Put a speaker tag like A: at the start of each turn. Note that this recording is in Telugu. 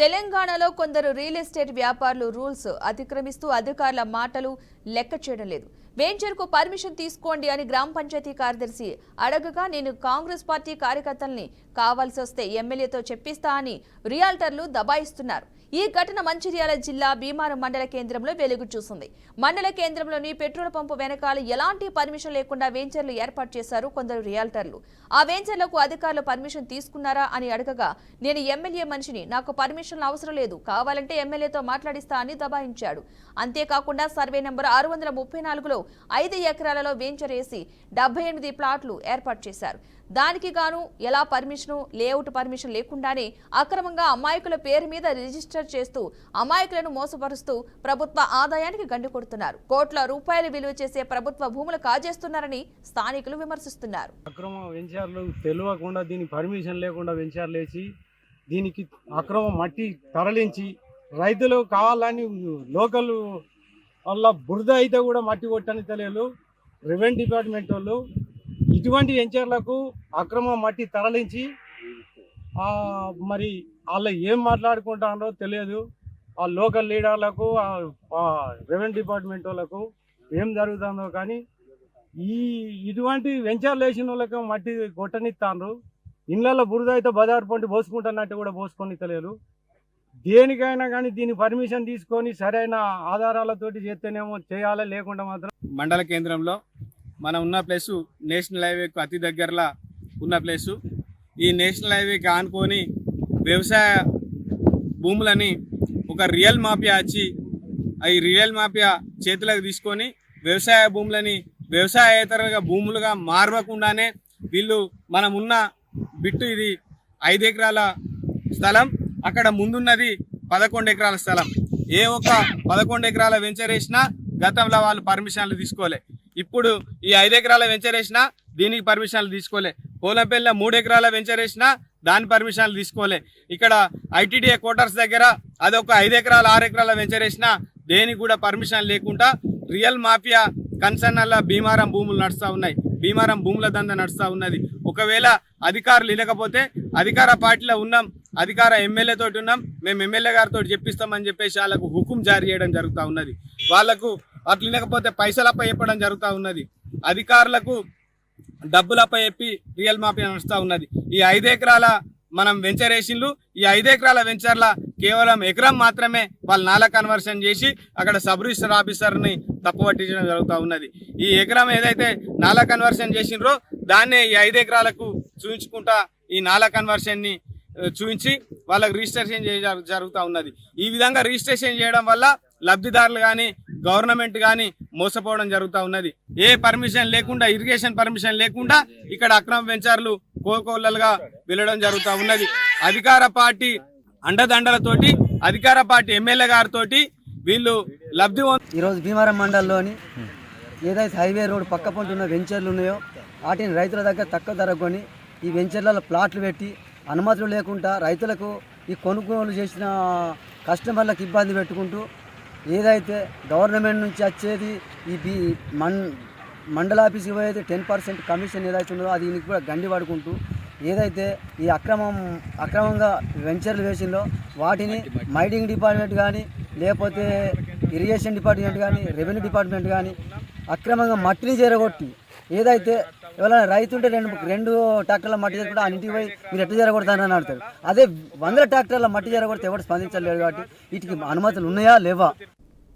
A: తెలంగాణలో కొందరు రియల్ ఎస్టేట్ వ్యాపారులు రూల్స్ అతిక్రమిస్తూ అధికారుల మాటలు లెక్క చేయడం లేదు. వెంచర్కు పర్మిషన్ తీసుకోండి అని గ్రామ పంచాయతీ కార్యదర్శి అడగగా నేను కాంగ్రెస్ పార్టీ కార్యకర్తల్ని కావాల్సి వస్తే ఎమ్మెల్యేతో చెప్పిస్తా అని రియాల్టర్లు దబాయిస్తున్నారు. ఈ ఘటన మంచిర్యాల జిల్లా భీమారం మండల కేంద్రంలో వెలుగు చూసింది. మండల కేంద్రంలోని పెట్రోల్ పంపు వెనకాల ఎలాంటి పర్మిషన్ లేకుండా వెంచర్లు ఏర్పాటు చేశారు కొందరు రియాల్టర్లు. ఆ వెంచర్లకు అధికారులు పర్మిషన్ తీసుకున్నారా అని అడగగా నేను ఎమ్మెల్యే మనిషిని నాకు పర్మిషన్ అవసరం లేదు కావాలంటే ఎమ్మెల్యేతో మాట్లాడిస్తా అని దబాయించాడు. అంతేకాకుండా సర్వే నెంబర్ ఆరు వందల ముప్పై నాలుగులో ఐదు ఎకరాలలో వెంచర్ వేసి డెబ్బై ఎనిమిది ప్లాట్లు ఏర్పాటు చేశారు. దానికి గాను ఎలా పర్మిషను లేఅవుట్ పర్మిషన్ లేకుండానే అక్రమంగా అమాయకుల పేరు మీద రిజిస్టర్ చేస్తూ అమాయకులను మోసపరుస్తూ ప్రభుత్వ ఆదాయానికి గండి కొడుతున్నారు. కోట్ల రూపాయలు విలువ చేసే ప్రభుత్వ భూములు కాజేస్తున్నారని స్థానికులు విమర్శిస్తున్నారు.
B: అక్రమ వెంచర్లు తెలియకుండా దీని పర్మిషన్ లేకుండా వెంచర్లు వేసి దీనికి అక్రమ మట్టి తరలించి రైతులు కావాలని లోకల్ వాళ్ళ బురద అయితే కూడా మట్టి కొట్టని తెలియదు. రెవెన్యూ డిపార్ట్మెంట్ వాళ్ళు ఇటువంటి వెంచర్లకు అక్రమ మట్టి తరలించి మరి వాళ్ళు ఏం మాట్లాడుకుంటారో తెలియదు. ఆ లోకల్ లీడర్లకు రెవెన్యూ డిపార్ట్మెంట్ వాళ్ళకు ఏం జరుగుతుందో కానీ ఈ ఇటువంటి వెంచర్లు వేసిన వాళ్ళకి మట్టి కొట్టనిస్తాను ఇళ్ళల్లో బురద అయితే బజారు పండి పోసుకుంటున్నట్టు కూడా పోసుకొని తెలియదు. దేనికైనా కానీ దీని పర్మిషన్ తీసుకొని సరైన ఆధారాలతోటి చేస్తేనేమో చేయాలి లేకుండా మాత్రం
C: మండల కేంద్రంలో మనం ఉన్న ప్లేసు నేషనల్ హైవేకు అతి దగ్గరలో ఉన్న ప్లేసు. ఈ నేషనల్ హైవేకి ఆనుకొని వ్యవసాయ భూములని ఒక రియల్ మాఫియా వచ్చి ఈ రియల్ మాఫియా చేతులకు తీసుకొని వ్యవసాయ భూములని వ్యవసాయేతరగా భూములుగా మారవకుండానే వీళ్ళు మనం ఉన్న బిట్టు ఇది ఐదు ఎకరాల స్థలం. అక్కడ ముందున్నది పదకొండు ఎకరాల స్థలం. ఏ ఒక్క పదకొండు ఎకరాల వెంచర్ వేసినా గతంలో వాళ్ళు పర్మిషన్లు తీసుకోలే. ఇప్పుడు ఈ ఐదు ఎకరాల వెంచర్ వేసినా దీనికి పర్మిషన్లు తీసుకోలే. పోలంపల్లి మూడు ఎకరాల వెంచర్ వేసినా దాని పర్మిషన్లు తీసుకోలే. ఇక్కడ ఐటీడీఏ క్వార్టర్స్ దగ్గర అదొక ఐదు ఎకరాల ఆరు ఎకరాల వెంచర్ వేసినా దేనికి కూడా పర్మిషన్ లేకుండా రియల్ మాఫియా కన్సర్నల్ల భీమారం భూములు నడుస్తూ ఉన్నాయి. భీమారం భూముల దంద నడుస్తూ ఉన్నది. ఒకవేళ అధికారులు లేకపోతే అధికార పార్టీలో ఉన్నాం. అధికార ఎమ్మెల్యే తోటి ఉన్నాం. మేము ఎమ్మెల్యే గారితో చెప్పిస్తామని చెప్పేసి వాళ్ళకు హుకుం జారీ చేయడం జరుగుతూ ఉన్నది. వాళ్ళకు అట్లా లేకపోతే పైసలపై చెప్పడం జరుగుతూ ఉన్నది. అధికారులకు డబ్బులపై చెప్పి రియల్ మాఫియా నడుస్తూ ఉన్నది. ఈ ఐదు ఎకరాల మనం వెంచర్ వేసిండ్లు. ఈ ఐదు ఎకరాల వెంచర్ల కేవలం ఎకరం మాత్రమే వాళ్ళు నాల కన్వర్షన్ చేసి అక్కడ సబ్ రిజిస్టర్ ఆఫీసర్ని తప్పుపట్టించడం జరుగుతూ ఉన్నది. ఈ ఎకరం ఏదైతే నాల కన్వర్షన్ చేసిండ్రో దాన్నే ఈ ఐదు ఎకరాలకు చూపించుకుంటా ఈ నాల కన్వర్షన్ని చూపించి వాళ్ళకి రిజిస్ట్రేషన్ చేయ జరుగుతూ ఉన్నది. ఈ విధంగా రిజిస్ట్రేషన్ చేయడం వల్ల లబ్ధిదారులు కానీ గవర్నమెంట్ కానీ మోసపోవడం జరుగుతూ ఉన్నది. ఏ పర్మిషన్ లేకుండా ఇరిగేషన్ పర్మిషన్ లేకుండా ఇక్కడ అక్రమ వెంచర్లు కోకోళ్ళలుగా వెళ్ళడం జరుగుతూ ఉన్నది. అధికార పార్టీ అండదండలతోటి అధికార పార్టీ ఎమ్మెల్యే గారితో వీళ్ళు లబ్ధి
D: ఈరోజు భీమవరం మండలంలోని ఏదైతే హైవే రోడ్ పక్క ఉన్న వెంచర్లు ఉన్నాయో వాటిని రైతుల దగ్గర తక్కువ ధర ఈ వెంచర్లలో ప్లాట్లు పెట్టి అనుమతులు లేకుండా రైతులకు ఈ కొనుగోలు చేసిన కస్టమర్లకు ఇబ్బంది పెట్టుకుంటూ ఏదైతే గవర్నమెంట్ నుంచి వచ్చేది ఈ బీ మన్ మండల ఆఫీస్కి పోయేది టెన్ పర్సెంట్ కమిషన్ ఏదైతే ఉందో అది దీనికి కూడా గండి పడుకుంటూ ఏదైతే ఈ అక్రమం అక్రమంగా వెంచర్లు వేసిందో వాటిని మైడింగ్ డిపార్ట్మెంట్ కానీ లేకపోతే ఇరిగేషన్ డిపార్ట్మెంట్ కానీ రెవెన్యూ డిపార్ట్మెంట్ కానీ అక్రమంగా మట్టిని చేరగొట్టి ఏదైతే ఎవరైనా రైతు ఉంటే రెండు రెండు ట్రాక్టర్ల మట్టి చేరకుండా ఆ ఇంటికి పోయి మీరు ఎట్లా జరగొడతారని అడుగుతారు అదే వందల ట్రాక్టర్ల మట్టి జరగొడితే ఎవరు స్పందించలేదు కాబట్టి వీటికి అనుమతులు ఉన్నాయా లేవా?